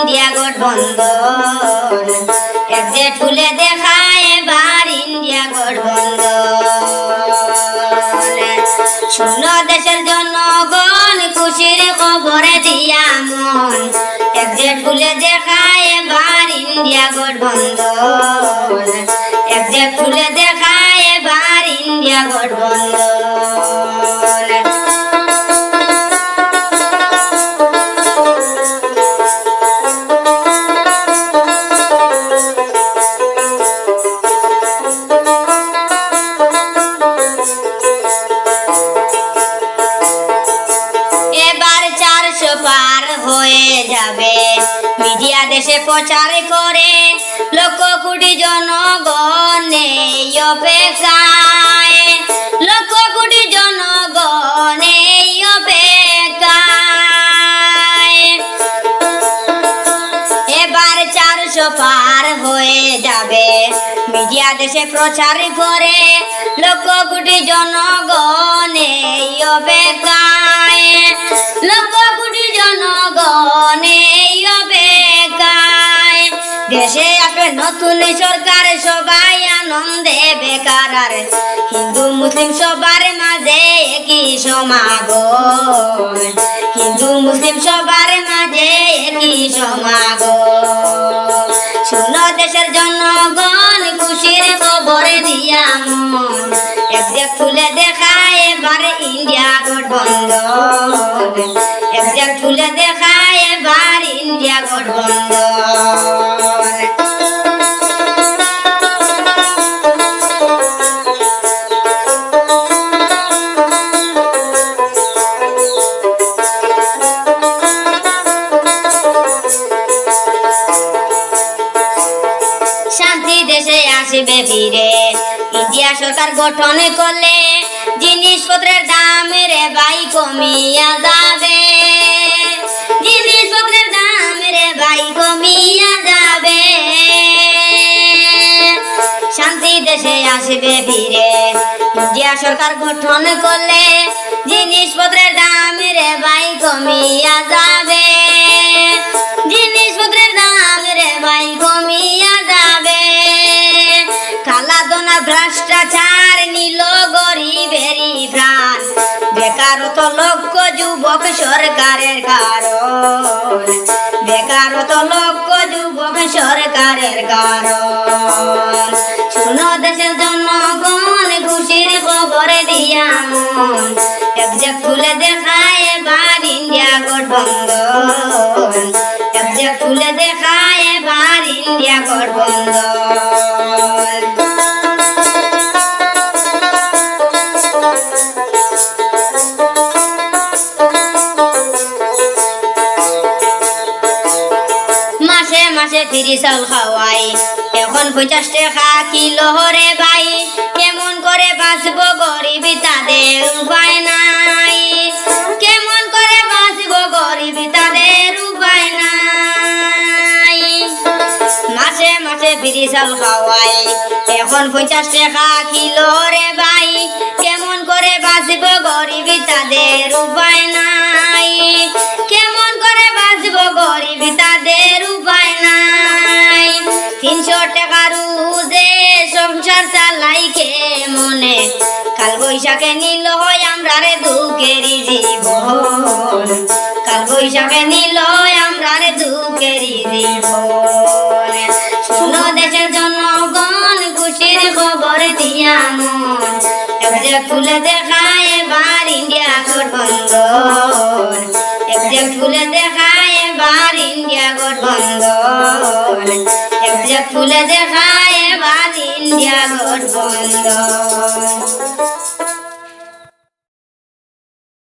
India গঠবন্ধন একজেট খুলে দেখায় এবার ইন্ডিয়া গঠবন্ধন শূন্য দেশের জনগণ খুশির খবরে দিয়া মন। একজেট খুলে দেখায় এবার ইন্ডিয়া গঠবন্ধন একজেট খুলে দেখায় এবার ইন্ডিয়া গঠবন্ধন হয়ে যাবে। মিডিয়া দেশে প্রচার করে লক্ষ কোটি জনগণ এই অপেক্ষায়। লক্ষ কোটি জনগণ অপেক্ষায়। এবার চারশো পার হয়ে যাবে। মিডিয়া দেশে প্রচার করে লক্ষ কোটি জনগণ এই অপেক্ষায় নতুন সরকার সবাই আনন্দে বেকার। হিন্দু মুসলিম সবার মাঝে একই সমাগম। হিন্দু মুসলিম সবার মাঝে একই সমাগম। শুনো দেশের জনগণ খুশির খবর দিয়া মন। এক দেখ তুলে দেখায়, এবার ইন্ডিয়া গঠবন্ধন এক দেখ তুলে দেখায়, এবার ইন্ডিয়া গঠবন্ধন দেশে আসবে ফিরে। ইন্ডিয়া সরকার গঠন করলে জিনিসপত্রের দাম রে ভাই কমিয়া যাবে। জিনিসপত্রের দাম রে ভাই কমিয়া যাবে। শান্তি দেশে আসবে ফিরে। ইন্ডিয়া সরকার গঠন করলে জিনিসপত্রের দাম রে ভাই কমিয়া যাবে। জিনিসপত্রের লক্ষ যুবক সরকারের কারণ বেকারত লক্ষ যুবক সরকারের কারণ শুনো দেশের জনগণ, খুশির খবর দিয়া মন। মাসে চাল খাওয়াই। এখন পঞ্চাশ টাকা কিলো রে ভাই। কেমন করে বাঁচব গরিব তাদের উপায় নাই। কেমন করে বাঁচব গরিব তাদের উপায় নাই। মাসে মাসে ফিরি চাল খাওয়াই। এখন পঞ্চাশ টাকা কিলো রে ভাই। কেমন করে বাঁচব গরিব তাদের উপায় নাই। সংসার চালাই কে মনে কাল বৈশাখে নিল হয় আমরা রে দুঃখেরই জীবন। কাল বৈশাখে নিল হয় আমরা রে দুঃখেরই জীবন। শুনো দেশের জনগণ, খুশির খবর দিয়া মন। একজেক তুলে দেখায় এবার ইন্ডিয়া গঠবন্ধন। একজেক তুলে দেখায় এবার ইন্ডিয়া গঠবন্ধন। একজেক তুলে দেখায় I'm a good boy and.